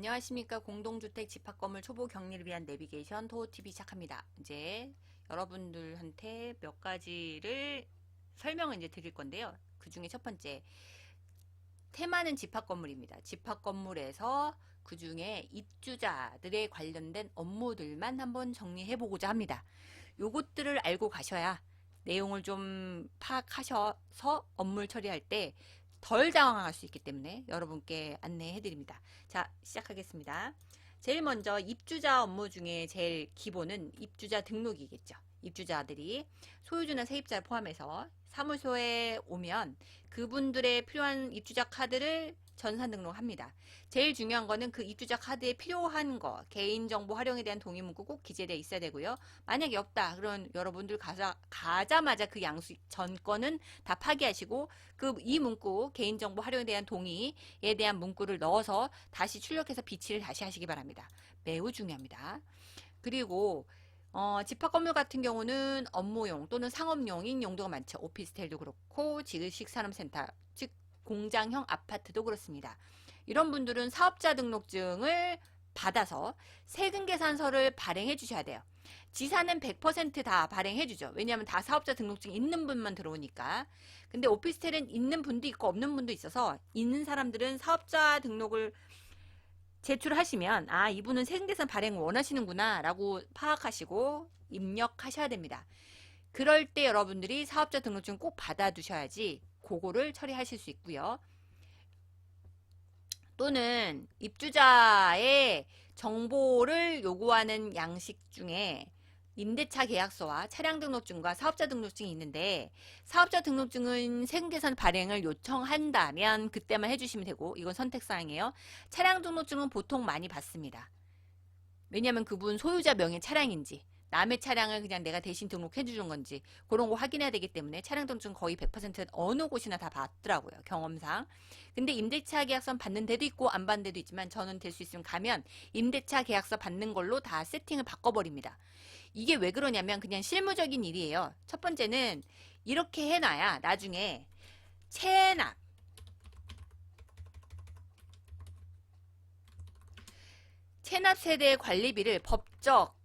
안녕하십니까 공동주택 집합건물 초보 격리를 위한 내비게이션 도어TV 시작합니다. 이제 여러분들한테 몇 가지를 설명을 이제 드릴 건데요. 그 중에 첫 번째 테마는 집합건물입니다. 집합건물에서 그 중에 입주자들에 관련된 업무들만 한번 정리해 보고자 합니다. 요것들을 알고 가셔야 내용을 좀 파악하셔서 업무를 처리할 때 덜 당황할 수 있기 때문에 여러분께 안내해 드립니다. 자, 시작하겠습니다. 제일 먼저 입주자 업무 중에 제일 기본은 입주자 등록이겠죠. 입주자들이 소유주나 세입자를 포함해서 사무소에 오면 그분들의 필요한 입주자 카드를 전산 등록합니다. 제일 중요한 거는 그 입주자 카드에 필요한 거, 개인정보 활용에 대한 동의 문구 꼭 기재되어 있어야 되고요. 만약에 없다, 그러면 여러분들 가자, 가자마자 그 양수 전권은 다 파기하시고 그 이 문구, 개인정보 활용에 대한 동의에 대한 문구를 넣어서 다시 출력해서 비치를 다시 하시기 바랍니다. 매우 중요합니다. 그리고 어, 집합 건물 같은 경우는 업무용 또는 상업용인 용도가 많죠. 오피스텔도 그렇고 지식 산업센터, 즉 공장형 아파트도 그렇습니다. 이런 분들은 사업자 등록증을 받아서 세금 계산서를 발행해 주셔야 돼요. 지사는 100%다 발행해 주죠. 왜냐하면 다 사업자 등록증 있는 분만 들어오니까. 근데 오피스텔은 있는 분도 있고 없는 분도 있어서 있는 사람들은 사업자 등록을 제출하시면 아 이분은 세금계산 발행 원하시는구나 라고 파악하시고 입력하셔야 됩니다. 그럴 때 여러분들이 사업자 등록증 꼭 받아두셔야지 그거를 처리하실 수 있고요. 또는 입주자의 정보를 요구하는 양식 중에 임대차 계약서와 차량 등록증과 사업자 등록증이 있는데 사업자 등록증은 세금계산 발행을 요청한다면 그때만 해주시면 되고 이건 선택사항이에요. 차량 등록증은 보통 많이 받습니다. 왜냐하면 그분 소유자 명의 차량인지 남의 차량을 그냥 내가 대신 등록해 주는 건지 그런 거 확인해야 되기 때문에 차량 등록증 거의 100% 어느 곳이나 다 받더라고요 경험상 근데 임대차 계약서 받는 데도 있고 안 받는 데도 있지만 저는 될 수 있으면 가면 임대차 계약서 받는 걸로 다 세팅을 바꿔버립니다 이게 왜 그러냐면 그냥 실무적인 일이에요. 첫 번째는 이렇게 해놔야 나중에 체납. 체납 세대 관리비를 법적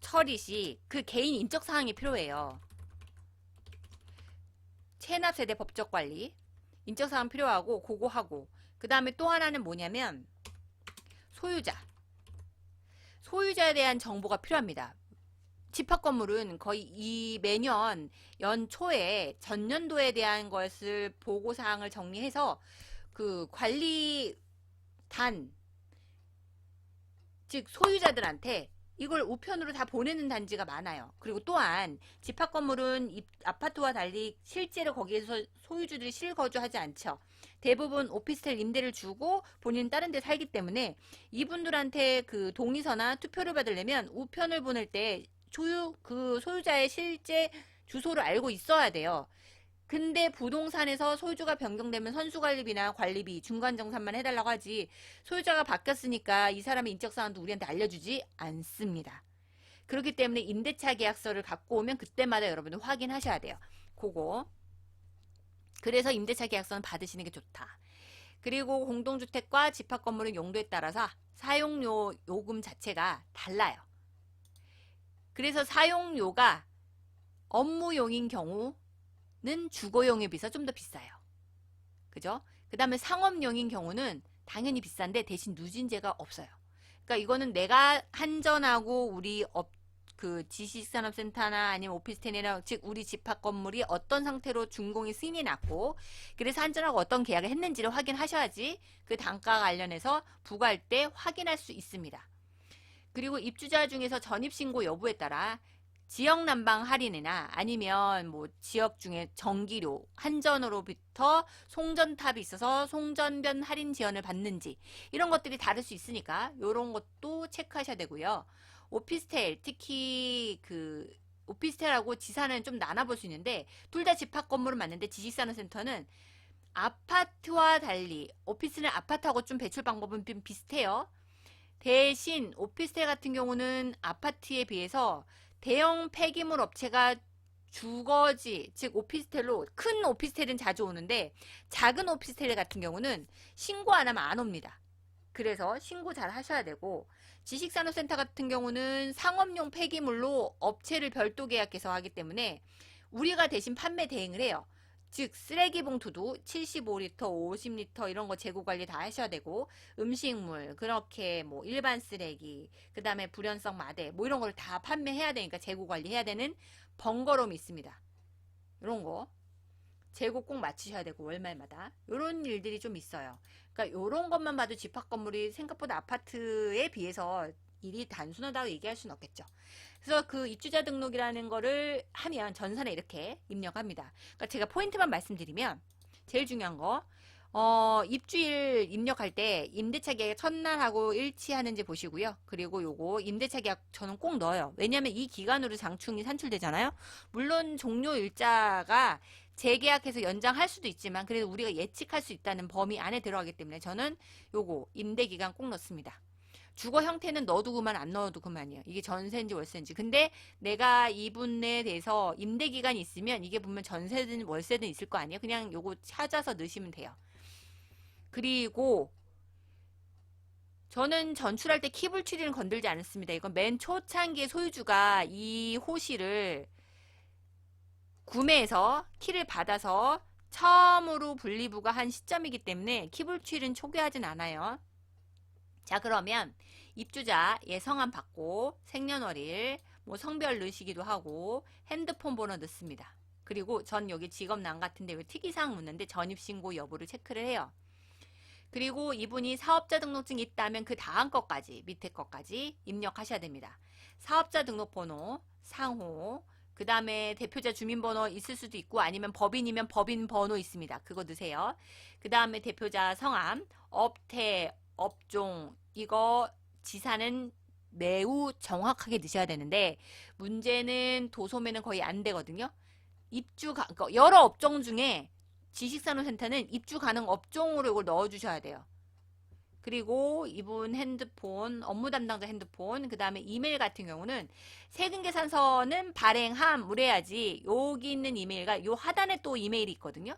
처리 시 그 개인 인적 사항이 필요해요. 체납 세대 법적 관리. 인적 사항 필요하고 그거 하고. 그 다음에 또 하나는 뭐냐면 소유자. 소유자에 대한 정보가 필요합니다. 집합 건물은 거의 이 매년 연초에 전년도에 대한 것을 보고 사항을 정리해서 그 관리단 즉 소유자들한테 이걸 우편으로 다 보내는 단지가 많아요. 그리고 또한 집합 건물은 입- 아파트와 달리 실제로 거기에서 소유주들이 실거주하지 않죠. 대부분 오피스텔 임대를 주고 본인은 다른 데 살기 때문에 이분들한테 그 동의서나 투표를 받으려면 우편을 보낼 때 소유 그 소유자의 실제 주소를 알고 있어야 돼요. 근데 부동산에서 소유주가 변경되면 선수관리비나 관리비, 중간정산만 해달라고 하지 소유자가 바뀌었으니까 이 사람의 인적사항도 우리한테 알려주지 않습니다. 그렇기 때문에 임대차 계약서를 갖고 오면 그때마다 여러분들 확인하셔야 돼요. 그거. 그래서 임대차 계약서는 받으시는 게 좋다. 그리고 공동주택과 집합 건물은 용도에 따라서 사용료 요금 자체가 달라요. 그래서 사용료가 업무용인 경우 는 주거용에 비해서 좀 더 비싸요. 그죠? 그 다음에 상업용인 경우는 당연히 비싼데 대신 누진제가 없어요. 그러니까 이거는 내가 한전하고 우리 업, 그 지식산업센터나 아니면 오피스텔이나 즉 우리 집합 건물이 어떤 상태로 준공이 승인이 났고 그래서 한전하고 어떤 계약을 했는지를 확인하셔야지 그 단가 관련해서 부과할 때 확인할 수 있습니다. 그리고 입주자 중에서 전입신고 여부에 따라 지역 난방 할인이나 아니면 뭐 지역 중에 전기료 한전으로부터 송전탑이 있어서 송전변 할인 지원을 받는지 이런 것들이 다를 수 있으니까 이런 것도 체크하셔야 되고요. 오피스텔 특히 그 오피스텔하고 지사는 좀 나눠볼 수 있는데 둘 다 집합 건물을 맞는데 지식산업센터는 아파트와 달리 오피스는 아파트하고 좀 배출 방법은 좀 비슷해요. 대신 오피스텔 같은 경우는 아파트에 비해서 대형 폐기물 업체가 주거지, 즉 오피스텔로 큰 오피스텔은 자주 오는데 작은 오피스텔 같은 경우는 신고 안 하면 안 옵니다. 그래서 신고 잘 하셔야 되고 지식산업센터 같은 경우는 상업용 폐기물로 업체를 별도 계약해서 하기 때문에 우리가 대신 판매 대행을 해요. 즉 쓰레기 봉투도 75리터, 50리터 이런 거 재고 관리 다 하셔야 되고 음식물 그렇게 뭐 일반 쓰레기 그다음에 불연성 마대 뭐 이런 걸 다 판매해야 되니까 재고 관리해야 되는 번거로움이 있습니다. 이런 거 재고 꼭 마치셔야 되고 월말마다 이런 일들이 좀 있어요. 그러니까 이런 것만 봐도 집합 건물이 생각보다 아파트에 비해서 일이 단순하다고 얘기할 수는 없겠죠. 그래서 그 입주자 등록이라는 거를 하면 전산에 이렇게 입력합니다. 그러니까 제가 포인트만 말씀드리면 제일 중요한 거 어, 입주일 입력할 때 임대차 계약 첫날하고 일치하는지 보시고요. 그리고 요거 임대차 계약 저는 꼭 넣어요. 왜냐하면 이 기간으로 장충이 산출되잖아요. 물론 종료 일자가 재계약해서 연장할 수도 있지만 그래도 우리가 예측할 수 있다는 범위 안에 들어가기 때문에 저는 요거 임대 기간 꼭 넣습니다. 주거 형태는 넣어도 그만 안 넣어도 그만이에요. 이게 전세인지 월세인지. 근데 내가 이분에 대해서 임대 기간이 있으면 이게 보면 전세든 월세든 있을 거 아니에요. 그냥 요거 찾아서 넣으시면 돼요. 그리고 저는 전출할 때 키불출이는 건들지 않습니다. 이건 맨 초창기에 소유주가 이 호실을 구매해서 키를 받아서 처음으로 분리부가 한 시점이기 때문에 키불출은 초기하진 않아요. 자 그러면 입주자 예 성함 받고 생년월일 뭐 성별 넣으시기도 하고 핸드폰 번호 넣습니다. 그리고 전 여기 직업난 같은데 왜 특이사항 묻는데 전입신고 여부를 체크를 해요. 그리고 이분이 사업자 등록증이 있다면 그 다음 것까지 밑에 것까지 입력하셔야 됩니다. 사업자 등록번호, 상호, 그 다음에 대표자 주민번호 있을 수도 있고 아니면 법인이면 법인 번호 있습니다. 그거 넣으세요. 그 다음에 대표자 성함, 업태, 업종 이거 지사는 매우 정확하게 넣으셔야 되는데 문제는 도소매는 거의 안 되거든요. 입주 가, 그러니까 여러 업종 중에 지식산업센터는 입주 가능 업종으로 이걸 넣어주셔야 돼요. 그리고 이분 핸드폰, 업무 담당자 핸드폰, 그 다음에 이메일 같은 경우는 세금계산서는 발행함, 우래야지 여기 있는 이메일과 요 하단에 또 이메일이 있거든요.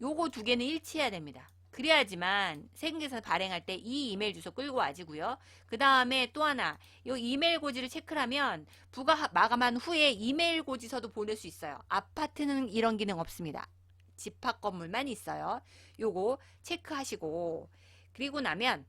요거 두 개는 일치해야 됩니다. 그래야지만 세금계산 발행할 때 이 이메일 주소 끌고 와지고요. 그 다음에 또 하나, 요 이메일 고지를 체크를 하면 부가 하- 마감한 후에 이메일 고지서도 보낼 수 있어요. 아파트는 이런 기능 없습니다. 집합 건물만 있어요. 요거 체크하시고 그리고 나면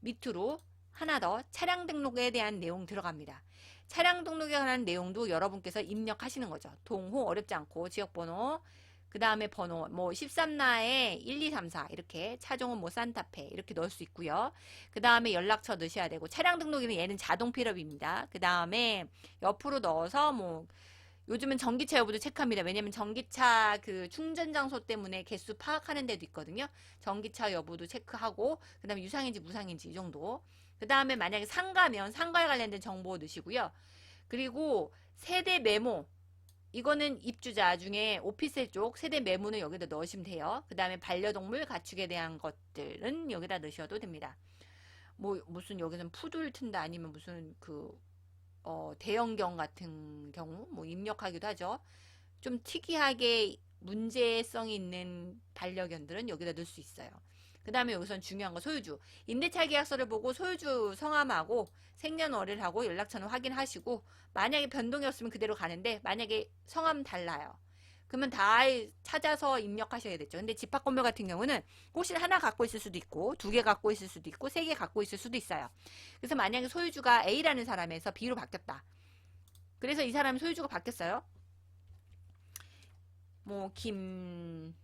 밑으로 하나 더 차량 등록에 대한 내용 들어갑니다. 차량 등록에 관한 내용도 여러분께서 입력하시는 거죠. 동호 어렵지 않고 지역번호 그 다음에 번호 뭐 13나에 1, 2, 3, 4 이렇게 차종은 뭐 산타페 이렇게 넣을 수 있고요. 그 다음에 연락처 넣으셔야 되고 차량 등록에는 얘는 자동 필업입니다. 그 다음에 옆으로 넣어서 뭐 요즘은 전기차 여부도 체크합니다. 왜냐면 전기차 그 충전 장소 때문에 개수 파악하는 데도 있거든요. 전기차 여부도 체크하고 그다음에 유상인지 무상인지 이 정도. 그다음에 만약에 상가면 상가에 관련된 정보 넣으시고요. 그리고 세대 메모 이거는 입주자 중에 오피스텔 쪽 세대 메모는 여기다 넣으시면 돼요. 그 다음에 반려동물 가축에 대한 것들은 여기다 넣으셔도 됩니다. 뭐 무슨 여기는 푸들 튼다 아니면 무슨 그 어, 대형경 같은 경우 뭐 입력하기도 하죠. 좀 특이하게 문제성이 있는 반려견들은 여기다 넣을 수 있어요. 그 다음에 여기선 중요한 거 소유주. 임대차 계약서를 보고 소유주 성함하고 생년월일 하고 연락처는 확인하시고 만약에 변동이 없으면 그대로 가는데 만약에 성함 달라요. 그러면 다 찾아서 입력하셔야 되죠. 근데 집합 건물 같은 경우는 혹시 하나 갖고 있을 수도 있고 두 개 갖고 있을 수도 있고 세 개 갖고 있을 수도 있어요. 그래서 만약에 소유주가 A라는 사람에서 B로 바뀌었다. 그래서 이 사람이 소유주가 바뀌었어요. 뭐 김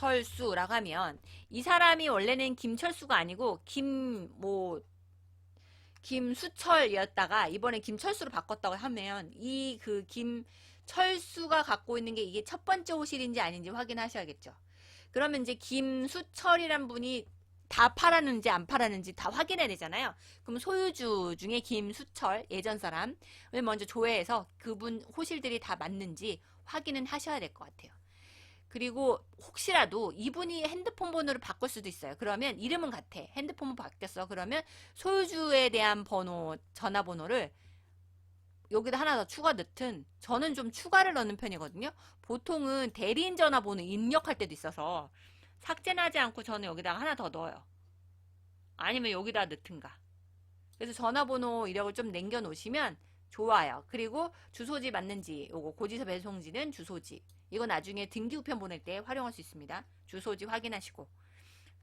철수라고 하면 이 사람이 원래는 김철수가 아니고 김뭐 김수철이었다가 이번에 김철수로 바꿨다고 하면 이 그 김철수가 갖고 있는 게 이게 첫 번째 호실인지 아닌지 확인하셔야겠죠. 그러면 이제 김수철이란 분이 다 팔았는지 안 팔았는지 다 확인해야 되잖아요. 그럼 소유주 중에 김수철 예전 사람 을 먼저 조회해서 그분 호실들이 다 맞는지 확인은 하셔야 될 것 같아요. 그리고 혹시라도 이분이 핸드폰 번호를 바꿀 수도 있어요. 그러면 이름은 같아. 핸드폰 번호 바뀌었어. 그러면 소유주에 대한 번호, 전화번호를 여기다 하나 더 추가 넣든 저는 좀 추가를 넣는 편이거든요. 보통은 대리인 전화번호 입력할 때도 있어서 삭제는 하지 않고 저는 여기다가 하나 더 넣어요. 아니면 여기다 넣든가. 그래서 전화번호 이력을 좀 남겨 놓으시면 좋아요. 그리고 주소지 맞는지, 요거 고지서 배송지는 주소지. 이거 나중에 등기 우편 보낼 때 활용할 수 있습니다. 주소지 확인하시고.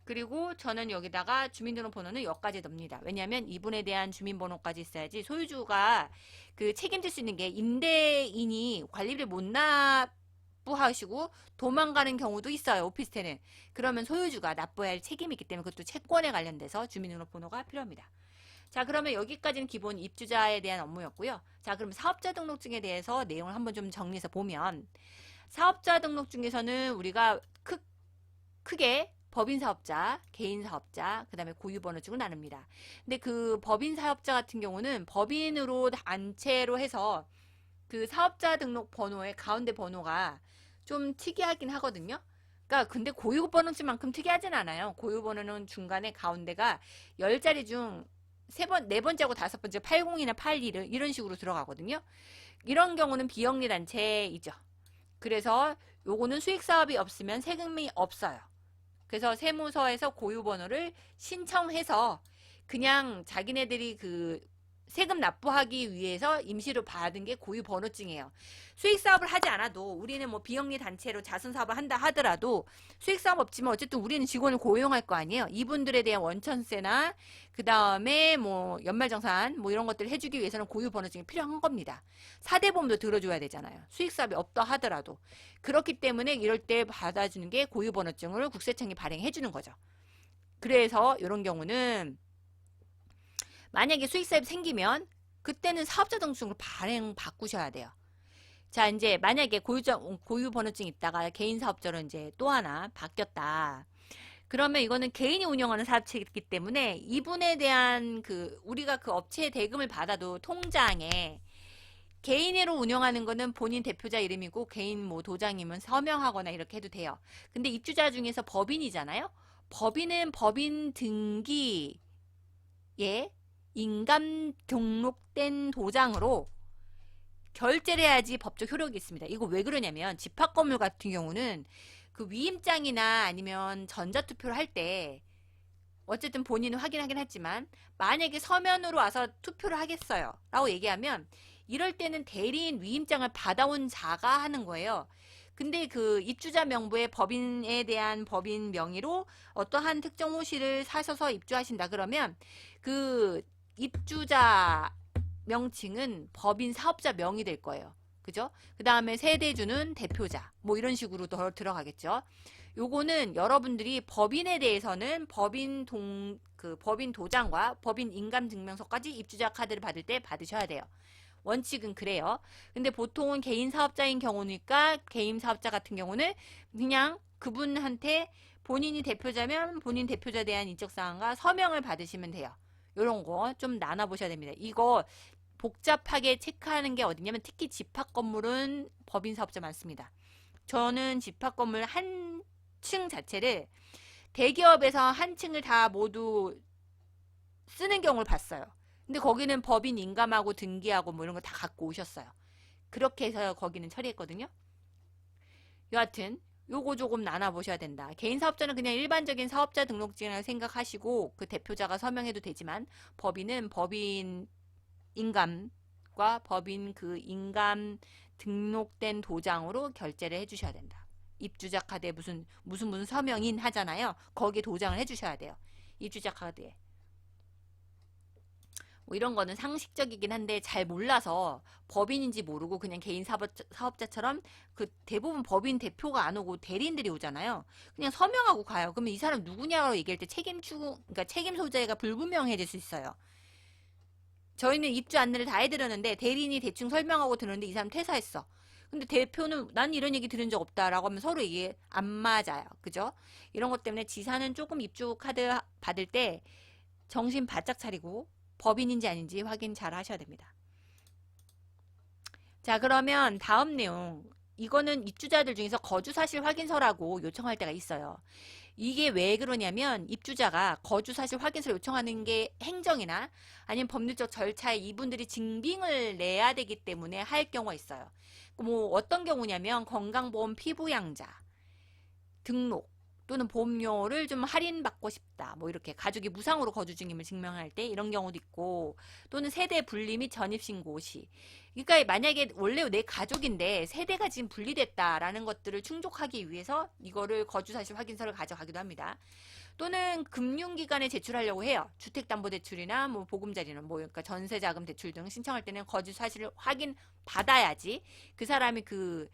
그리고 저는 여기다가 주민등록번호는 여기까지 넣습니다. 왜냐하면 이분에 대한 주민번호까지 있어야지 소유주가 그 책임질 수 있는 게 임대인이 관리비를 못 납부하시고 도망가는 경우도 있어요. 오피스텔은. 그러면 소유주가 납부해야 할 책임이 있기 때문에 그것도 채권에 관련돼서 주민등록번호가 필요합니다. 자, 그러면 여기까지는 기본 입주자에 대한 업무였고요. 자, 그럼 사업자 등록증에 대해서 내용을 한번 좀 정리해서 보면 사업자 등록증에서는 우리가 크, 크게 법인 사업자, 개인 사업자, 그 다음에 고유 번호증을 나눕니다. 근데 그 법인 사업자 같은 경우는 법인으로 단체로 해서 그 사업자 등록 번호의 가운데 번호가 좀 특이하긴 하거든요. 그러니까 근데 고유 번호증만큼 특이하진 않아요. 고유 번호는 중간에 가운데가 10자리 중 세 번, 네 번째하고 다섯 번째 80이나 81 이런 식으로 들어가거든요. 이런 경우는 비영리 단체이죠. 그래서 요거는 수익 사업이 없으면 세금이 없어요. 그래서 세무서에서 고유 번호를 신청해서 그냥 자기네들이 그 세금 납부하기 위해서 임시로 받은 게 고유 번호증이에요. 수익 사업을 하지 않아도 우리는 뭐 비영리 단체로 자선 사업을 한다 하더라도 수익 사업 없지만 어쨌든 우리는 직원을 고용할 거 아니에요. 이분들에 대한 원천세나 그 다음에 뭐 연말정산 뭐 이런 것들을 해주기 위해서는 고유 번호증이 필요한 겁니다. 사대보험도 들어줘야 되잖아요. 수익 사업이 없다 하더라도 그렇기 때문에 이럴 때 받아주는 게 고유 번호증을 국세청이 발행해 주는 거죠. 그래서 이런 경우는 만약에 수익 사업이 생기면 그때는 사업자 등록증으로 발행 바꾸셔야 돼요. 자, 이제 만약에 고유자, 고유 번호증 있다가 개인 사업자로 이제 또 하나 바뀌었다. 그러면 이거는 개인이 운영하는 사업체이기 때문에 이분에 대한 그 우리가 그 업체의 대금을 받아도 통장에 개인으로 운영하는 거는 본인 대표자 이름이고 개인 뭐 도장이면 서명하거나 이렇게 해도 돼요. 근데 입주자 중에서 법인이잖아요. 법인은 법인 등기에 인감 등록된 도장으로 결제를 해야지 법적 효력이 있습니다. 이거 왜 그러냐면 집합 건물 같은 경우는 그 위임장이나 아니면 전자투표를 할 때 어쨌든 본인은 확인하긴 했지만 만약에 서면으로 와서 투표를 하겠어요 라고 얘기하면 이럴 때는 대리인 위임장을 받아온 자가 하는 거예요. 근데 그 입주자 명부의 법인에 대한 법인 명의로 어떠한 특정 호실을 사셔서 입주하신다 그러면 그 입주자 명칭은 법인 사업자 명이 될 거예요. 그죠? 그 다음에 세대주는 대표자. 뭐 이런 식으로 더 들어가겠죠. 요거는 여러분들이 법인에 대해서는 법인 동, 그 법인 도장과 법인 인감 증명서까지 입주자 카드를 받을 때 받으셔야 돼요. 원칙은 그래요. 근데 보통은 개인 사업자인 경우니까 개인 사업자 같은 경우는 그냥 그분한테 본인이 대표자면 본인 대표자에 대한 인적 사항과 서명을 받으시면 돼요. 요런 거 좀 나눠보셔야 됩니다. 이거 복잡하게 체크하는 게 어디냐면 특히 집합 건물은 법인 사업자 많습니다. 저는 집합 건물 한 층 자체를 대기업에서 한 층을 다 모두 쓰는 경우를 봤어요. 근데 거기는 법인 인감하고 등기하고 뭐 이런 거 다 갖고 오셨어요. 그렇게 해서 거기는 처리했거든요. 여하튼 요거 조금 나눠보셔야 된다. 개인 사업자는 그냥 일반적인 사업자 등록증이라고 생각하시고 그 대표자가 서명해도 되지만 법인은 법인 인감과 법인 그 인감 등록된 도장으로 결제를 해주셔야 된다. 입주자 카드에 무슨 무슨 무슨 서명인 하잖아요. 거기에 도장을 해주셔야 돼요. 입주자 카드에. 뭐 이런 거는 상식적이긴 한데 잘 몰라서 법인인지 모르고 그냥 개인 사업자, 사업자처럼 그 대부분 법인 대표가 안 오고 대리인들이 오잖아요. 그냥 서명하고 가요. 그러면 이 사람 누구냐고 얘기할 때 책임주, 그러니까 책임 소재가 불분명해질 수 있어요. 저희는 입주 안내를 다 해드렸는데 대리인이 대충 설명하고 들었는데 이 사람 퇴사했어. 근데 대표는 난 이런 얘기 들은 적 없다라고 하면 서로 이게 안 맞아요. 그죠? 이런 것 때문에 지사는 조금 입주 카드 받을 때 정신 바짝 차리고 법인인지 아닌지 확인 잘 하셔야 됩니다. 자, 그러면 다음 내용. 이거는 입주자들 중에서 거주 사실 확인서라고 요청할 때가 있어요. 이게 왜 그러냐면 입주자가 거주 사실 확인서를 요청하는 게 행정이나 아니면 법률적 절차에 이분들이 증빙을 내야 되기 때문에 할 경우가 있어요. 뭐 어떤 경우냐면 건강보험 피부양자 등록 또는 보험료를 좀 할인받고 싶다. 뭐 이렇게 가족이 무상으로 거주 중임을 증명할 때 이런 경우도 있고 또는 세대 분리 및 전입신고 시. 그러니까 만약에 원래 내 가족인데 세대가 지금 분리됐다라는 것들을 충족하기 위해서 이거를 거주사실 확인서를 가져가기도 합니다. 또는 금융기관에 제출하려고 해요. 주택담보대출이나 뭐 보금자리는 뭐 그러니까 전세자금 대출 등 신청할 때는 거주 사실을 확인 받아야지 그 사람이 그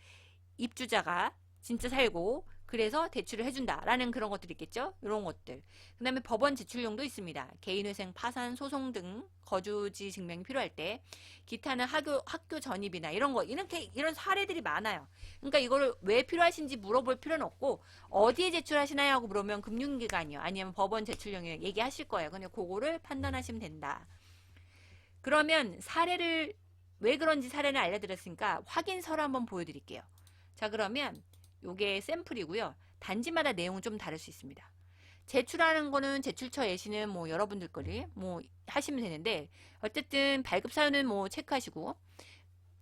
입주자가 진짜 살고 그래서 대출을 해준다라는 그런 것들이 있겠죠. 이런 것들. 그 다음에 법원 제출용도 있습니다. 개인회생 파산 소송 등 거주지 증명이 필요할 때 기타는 학교 학교 전입이나 이런 거 이렇게 이런 사례들이 많아요. 그러니까 이거를 왜 필요하신지 물어볼 필요는 없고 어디에 제출하시나요 하고 물으면 금융기관이요. 아니면 법원 제출용이요. 얘기하실 거예요. 근데 그거를 판단하시면 된다. 그러면 사례를 왜 그런지 사례를 알려드렸으니까 확인서를 한번 보여드릴게요. 자 그러면 요게 샘플이고요. 단지마다 내용은 좀 다를 수 있습니다. 제출하는 거는 제출처 예시는 뭐 여러분들 거리 뭐 하시면 되는데 어쨌든 발급 사유는 뭐 체크하시고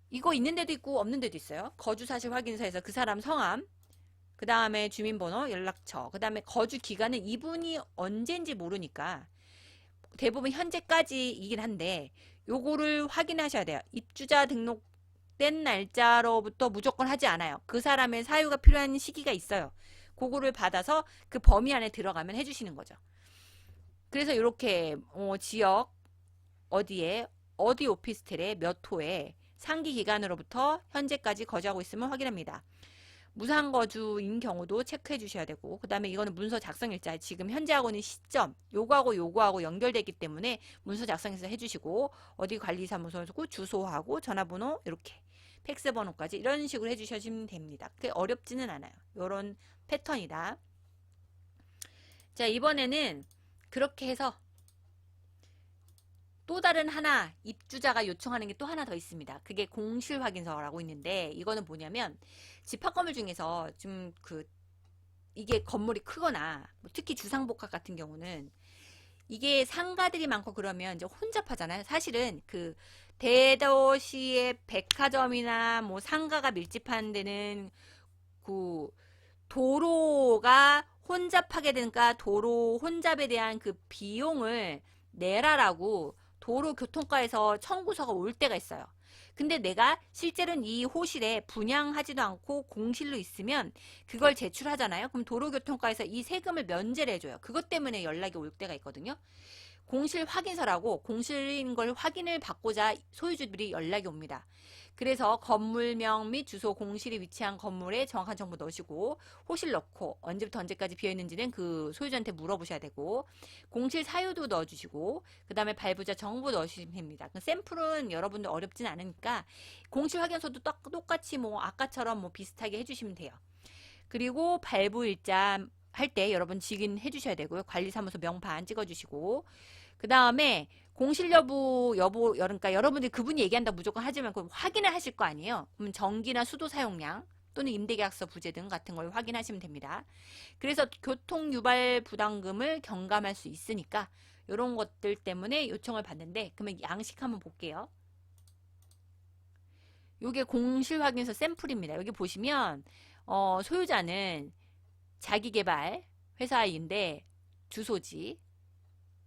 이거 있는 데도 있고 없는 데도 있어요. 거주 사실 확인서에서 그 사람 성함 그 다음에 주민번호, 연락처, 그 다음에 거주 기간은 이분이 언제인지 모르니까 대부분 현재까지이긴 한데 요거를 확인하셔야 돼요. 입주자 등록 된 날짜로부터 무조건 하지 않아요. 그 사람의 사유가 필요한 시기가 있어요. 그거를 받아서 그 범위 안에 들어가면 해주시는 거죠. 그래서 이렇게 어, 지역 어디에 어디 오피스텔에 몇 호에 상기 기간으로부터 현재까지 거주하고 있음을 확인합니다. 무상 거주인 경우도 체크해 주셔야 되고 그 다음에 이거는 문서 작성 일자 지금 현재 하고는 시점 요거하고 요거하고 연결되기 때문에 문서 작성해서 해 주시고 어디 관리사무소고 주소하고 전화번호 이렇게 팩스 번호까지 이런 식으로 해주시면 됩니다. 그게 어렵지는 않아요. 요런 패턴이다. 자 이번에는 그렇게 해서 또 다른 하나 입주자가 요청하는 게 또 하나 더 있습니다. 그게 공실 확인서라고 있는데 이거는 뭐냐면 집합 건물 중에서 좀 그 이게 건물이 크거나 뭐 특히 주상복합 같은 경우는 이게 상가들이 많고 그러면 이제 혼잡하잖아요. 사실은 그 대도시의 백화점이나 뭐 상가가 밀집한 데는 그 도로가 혼잡하게 되니까 도로 혼잡에 대한 그 비용을 내라라고 도로교통과에서 청구서가 올 때가 있어요. 근데 내가 실제로는 이 호실에 분양하지도 않고 공실로 있으면 그걸 제출하잖아요. 그럼 도로교통과에서 이 세금을 면제를 해줘요. 그것 때문에 연락이 올 때가 있거든요. 공실 확인서라고 공실인 걸 확인을 받고자 소유주들이 연락이 옵니다. 그래서 건물명 및 주소 공실이 위치한 건물에 정확한 정보 넣으시고 호실 넣고 언제부터 언제까지 비어 있는지는 그 소유자한테 물어보셔야 되고 공실 사유도 넣어주시고 그 다음에 발부자 정보 넣으시면 됩니다. 그 샘플은 여러분들 어렵진 않으니까 공실 확인서도 똑- 똑같이 뭐 아까처럼 뭐 비슷하게 해주시면 돼요. 그리고 발부 일자 할 때 여러분 직인 해 주셔야 되고요. 관리사무소 명판 찍어주시고 그 다음에 공실 여부 여부 그러니까 여러분들이 그분이 얘기한다 무조건 하지만 그 확인을 하실 거 아니에요. 그럼 전기나 수도 사용량 또는 임대계약서 부재 등 같은 걸 확인하시면 됩니다. 그래서 교통 유발 부담금을 경감할 수 있으니까 이런 것들 때문에 요청을 받는데 그러면 양식 한번 볼게요. 요게 공실 확인서 샘플입니다. 여기 보시면 어, 소유자는 자기 개발 회사인데 주소지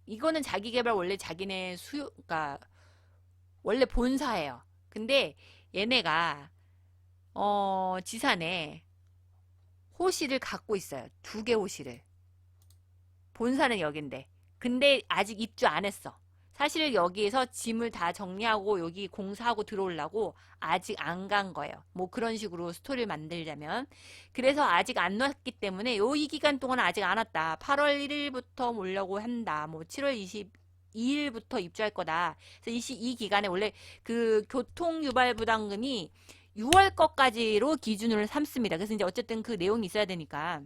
이거는 자기 개발 원래 자기네 수요 그러니까 원래 본사예요. 근데 얘네가 어 지산에 호실을 갖고 있어요. 두 개 호실을. 본사는 여긴데. 근데 아직 입주 안 했어. 사실 여기에서 짐을 다 정리하고 여기 공사하고 들어오려고 아직 안 간 거예요. 뭐 그런 식으로 스토리를 만들자면. 그래서 아직 안 왔기 때문에 요 이 기간 동안 아직 안 왔다. 8월 1일부터 오려고 한다. 뭐 7월 22일부터 입주할 거다. 그래서 이, 이 기간에 원래 그 교통 유발 부담금이 6월 거까지로 기준으로 삼습니다. 그래서 이제 어쨌든 그 내용이 있어야 되니까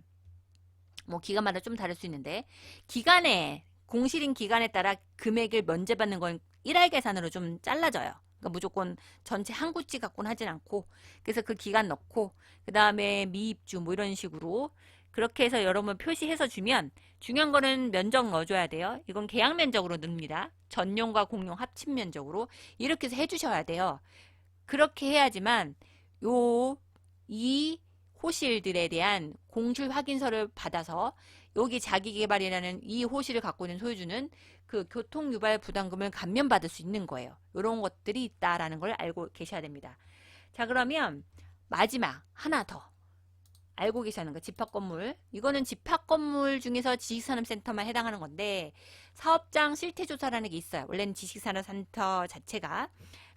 뭐 기간마다 좀 다를 수 있는데 기간에 공실인 기간에 따라 금액을 면제받는 건 1할 계산으로 좀 잘라져요. 그러니까 무조건 전체 한 구치 갖고는 하진 않고 그래서 그 기간 넣고 그 다음에 미입주 뭐 이런 식으로 그렇게 해서 여러분 표시해서 주면 중요한 거는 면적 넣어줘야 돼요. 이건 계약 면적으로 넣습니다. 전용과 공용 합친 면적으로 이렇게 해서 해주셔야 돼요. 그렇게 해야지만 요 이 호실들에 대한 공출 확인서를 받아서 여기 자기개발이라는 이 호실을 갖고 있는 소유주는 그 교통 유발 부담금을 감면받을 수 있는 거예요. 이런 것들이 있다라는 걸 알고 계셔야 됩니다. 자 그러면 마지막 하나 더 알고 하는 거 집합 건물 이거는 집합 건물 중에서 지식산업센터만 해당하는 건데 사업장 실태 조사라는 게 있어요. 원래는 지식산업센터 자체가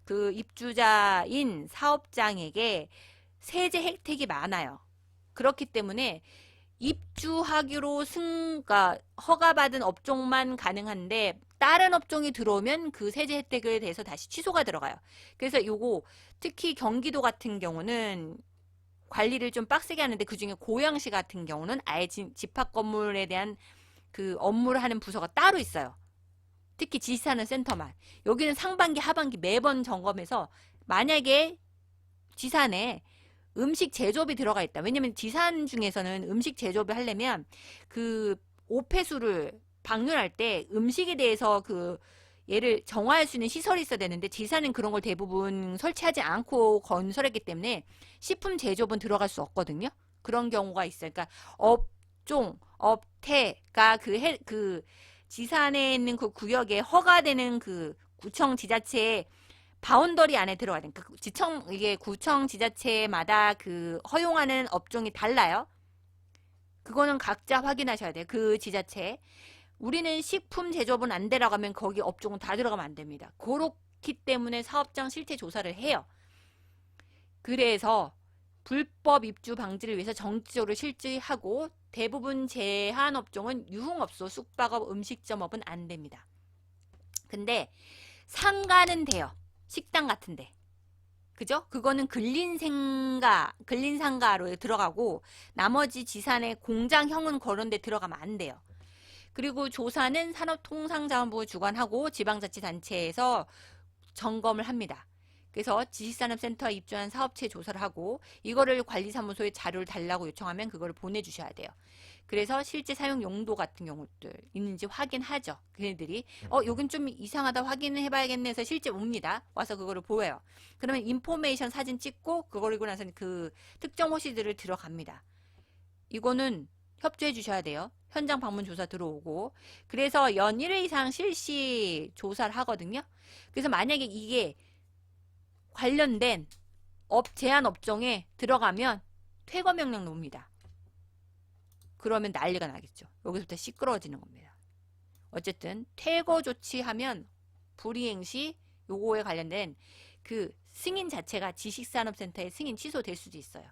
그 입주자인 사업장에게 세제 혜택이 많아요. 그렇기 때문에 입주하기로 승, 가 허가받은 업종만 가능한데 다른 업종이 들어오면 그 세제 혜택에 대해서 다시 취소가 들어가요. 그래서 요거 특히 경기도 같은 경우는 관리를 좀 빡세게 하는데 그 중에 고양시 같은 경우는 아예 지- 집합 건물에 대한 그 업무를 하는 부서가 따로 있어요. 특히 지시하는 센터만. 여기는 상반기, 하반기 매번 점검해서 만약에 지산에 음식 제조업이 들어가 있다. 왜냐면 지산 중에서는 음식 제조업을 하려면 그 오폐수를 방류할 때 음식에 대해서 그 얘를 정화할 수 있는 시설이 있어야 되는데 지산은 그런 걸 대부분 설치하지 않고 건설했기 때문에 식품 제조업은 들어갈 수 없거든요. 그런 경우가 있어요. 그러니까 업종, 업태가 그, 해, 그 지산에 있는 그 구역에 허가되는 그 구청 지자체의 바운더리 안에 들어가야 되는 그 지청 이게 구청 지자체마다 그 허용하는 업종이 달라요. 그거는 각자 확인하셔야 돼요. 그 지자체. 우리는 식품 제조업은 안 하면 거기 업종은 다 들어가면 안 됩니다. 그렇기 때문에 사업장 실태 조사를 해요. 그래서 불법 입주 방지를 위해서 정기적으로 실질하고 대부분 제한 업종은 유흥업소, 숙박업, 음식점업은 안 됩니다. 근데 상가는 돼요. 식당 같은데. 그죠? 그거는 근린생가, 근린상가로 들어가고 나머지 지산의 공장형은 그런 데 들어가면 안 돼요. 그리고 조사는 산업통상자원부가 주관하고 지방자치단체에서 점검을 합니다. 그래서 지식산업센터에 입주한 사업체 조사를 하고 이거를 관리사무소에 자료를 달라고 요청하면 그거를 보내주셔야 돼요. 그래서 실제 사용 용도 같은 경우들 있는지 확인하죠. 걔네들이 어 여긴 좀 이상하다 확인을 해봐야겠네 해서 실제 옵니다. 와서 그거를 보여요. 그러면 인포메이션 사진 찍고 그걸 이고 나서는 그 특정 호시들을 들어갑니다. 이거는 협조해 주셔야 돼요. 현장 방문 조사 들어오고 그래서 연 1회 이상 실시 조사를 하거든요. 그래서 만약에 이게 관련된 업 제한 업종에 들어가면 퇴거 명령 놉니다. 그러면 난리가 나겠죠. 여기서부터 시끄러워지는 겁니다. 어쨌든 퇴거 조치하면 불이행 시 요거에 관련된 그 승인 자체가 지식산업센터의 승인 취소될 수도 있어요.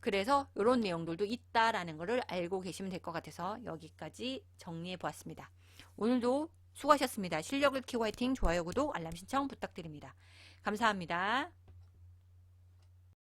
그래서 이런 내용들도 있다라는 것을 알고 계시면 될 것 같아서 여기까지 정리해 보았습니다. 오늘도 수고하셨습니다. 실력을 키워 화이팅, 좋아요, 구독, 알람 신청 부탁드립니다. 감사합니다.